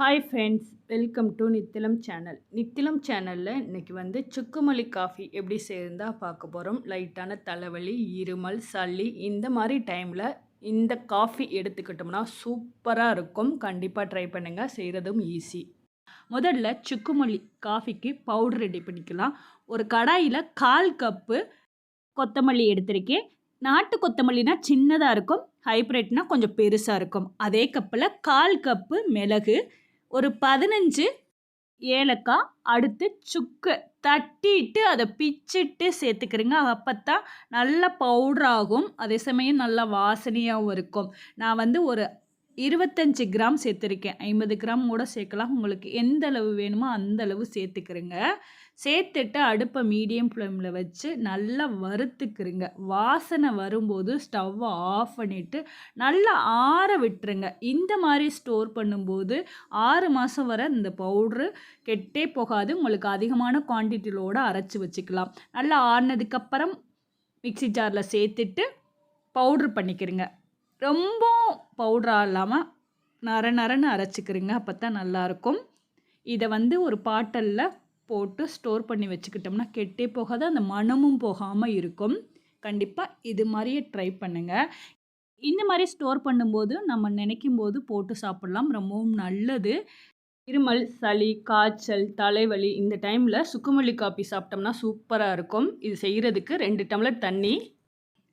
Hi friends welcome to Nithilam channel Nithilam சேனலில் இன்றைக்கி வந்து சுக்குமல்லி காஃபி எப்படி சேர்ந்தா பார்க்க போகிறோம் லைட்டான தலைவலி இருமல் சளி இந்த மாதிரி டைமில் இந்த காஃபி எடுத்துக்கிட்டோம்னா சூப்பராக இருக்கும். கண்டிப்பாக ட்ரை பண்ணுங்கள் செய்கிறதும் ஈஸி முதல்ல சுக்குமல்லி காஃபிக்கு பவுடர் ரெடி பண்ணிக்கலாம். ஒரு கடாயில் கால் கப்பு கொத்தமல்லி எடுத்திருக்கேன். நாட்டு கொத்தமல்லினா சின்னதாக இருக்கும் ஹைப்ரிட்னா கொஞ்சம் பெருசாக இருக்கும். அதே கப்பில் கால் கப்பு மிளகு ஒரு பதினஞ்சு ஏலக்காய் அடுத்து சுக்கு. தட்டிட்டு அதை பிச்சிட்டு சேர்த்துக்கிறீங்க. அப்போ தான் நல்ல பவுடர் ஆகும். அதே சமயம் நல்லா வாசனையாகவும் இருக்கும். நான் வந்து ஒரு இருபத்தஞ்சி கிராம் சேர்த்துருக்கேன். ஐம்பது கிராம் கூட சேர்க்கலாம். உங்களுக்கு எந்த அளவு வேணுமோ அந்த அளவு சேர்த்துக்கிறேங்க சேர்த்துட்டு அடுப்பை மீடியம் ஃப்ளேமில் வச்சு நல்லா வறுத்துக்கிறேங்க வாசனை வரும்போது ஸ்டவ்வை ஆஃப் பண்ணிவிட்டு நல்லா ஆற விட்டுருங்க. இந்த மாதிரி ஸ்டோர் பண்ணும்போது ஆறு மாதம் வரை இந்த பவுட்ரு கெட்டே போகாது. உங்களுக்கு அதிகமான குவான்டிட்டியோடு அரைச்சி வச்சுக்கலாம். நல்லா ஆறினதுக்கப்புறம் மிக்சி ஜாரில் சேர்த்துட்டு பவுட்ரு பண்ணிக்கிறேங்க ரொம்ப பவுடராக இல்லாமல் நர நரன்னு அரைச்சிக்கிறீங்க அப்போ தான் நல்லாயிருக்கும். இதை வந்து ஒரு பாட்டலில் போட்டு ஸ்டோர் பண்ணி வச்சுக்கிட்டோம்னா கெட்டே போகாத அந்த மனமும் போகாமல் இருக்கும். கண்டிப்பாக இது மாதிரியே ட்ரை பண்ணுங்கள் இந்த மாதிரி ஸ்டோர் பண்ணும்போது நம்ம நினைக்கும் போது போட்டு சாப்பிட்லாம் ரொம்பவும் நல்லது. இருமல் சளி காய்ச்சல் தலைவலி இந்த டைமில் சுக்குமல்லி காப்பி சாப்பிட்டோம்னா சூப்பராக இருக்கும். இது செய்கிறதுக்கு ரெண்டு டம்ளர் தண்ணி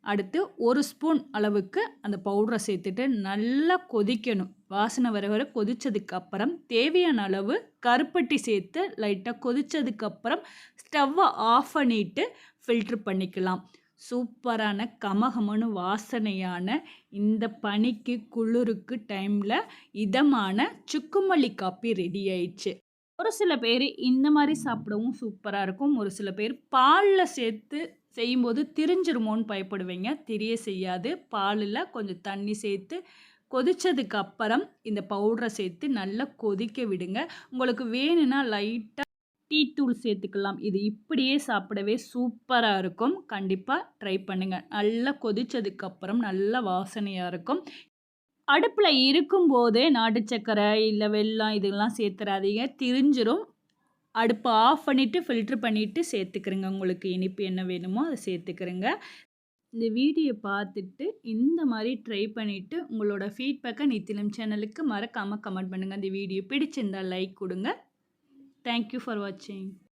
அடுத்து ஒரு ஸ்பூன் அளவுக்கு அந்த பவுடரை சேர்த்துட்டு நல்லா கொதிக்கணும். வாசனை வர வர கொதித்ததுக்கப்புறம் தேவையான அளவு கருப்பட்டி சேர்த்து லைட்டாக கொதித்ததுக்கப்புறம் ஸ்டவ்வை ஆஃப் பண்ணிவிட்டு ஃபில்ட்ரு பண்ணிக்கலாம். சூப்பரான கமகமனு வாசனையான இந்த பனிக்கு குளிருக்கு டைமில் இதமான சுக்குமல்லி காப்பி ரெடி ஆயிடுச்சு. ஒரு சில பேர் இந்த மாதிரி சாப்பிடவும் சூப்பராக இருக்கும். ஒரு சில பேர் பாலில் சேர்த்து செய்யும்போது திரிஞ்சிருமோன்னு பயப்படுவீங்க. திரிய செய்யாது. பாலில் கொஞ்சம் தண்ணி சேர்த்து கொதித்ததுக்கு அப்புறம் இந்த பவுடரை சேர்த்து நல்லா கொதிக்க விடுங்க. உங்களுக்கு வேணும்னா லைட்டாக டீ தூள் சேர்த்துக்கலாம். இது இப்படியே சாப்பிடவே சூப்பராக இருக்கும். கண்டிப்பாக ட்ரை பண்ணுங்கள் நல்லா கொதித்ததுக்கப்புறம் நல்ல வாசனையாக இருக்கும். அடுப்பில் இருக்கும்போதே நாட்டு சக்கரை இல்லை வெல்லம் இதெல்லாம் சேர்த்துறாதீங்க. திரிஞ்சிரும். அடுப்பை ஆஃப் பண்ணிவிட்டு ஃபில்ட்ரு பண்ணிவிட்டு சேர்த்துக்கிறேங்க. உங்களுக்கு இனிப்பு என்ன வேணுமோ அதை சேர்த்துக்கிறேங்க. இந்த வீடியோ பார்த்துட்டு இந்த மாதிரி ட்ரை பண்ணிவிட்டு உங்களோட ஃபீட்பேக்கை நித்திலம் சேனலுக்கு மறக்காமல் கமெண்ட் பண்ணுங்கள் இந்த வீடியோ பிடிச்சிருந்தால் லைக் கொடுங்க. தேங்க்யூ ஃபார் வாட்சிங்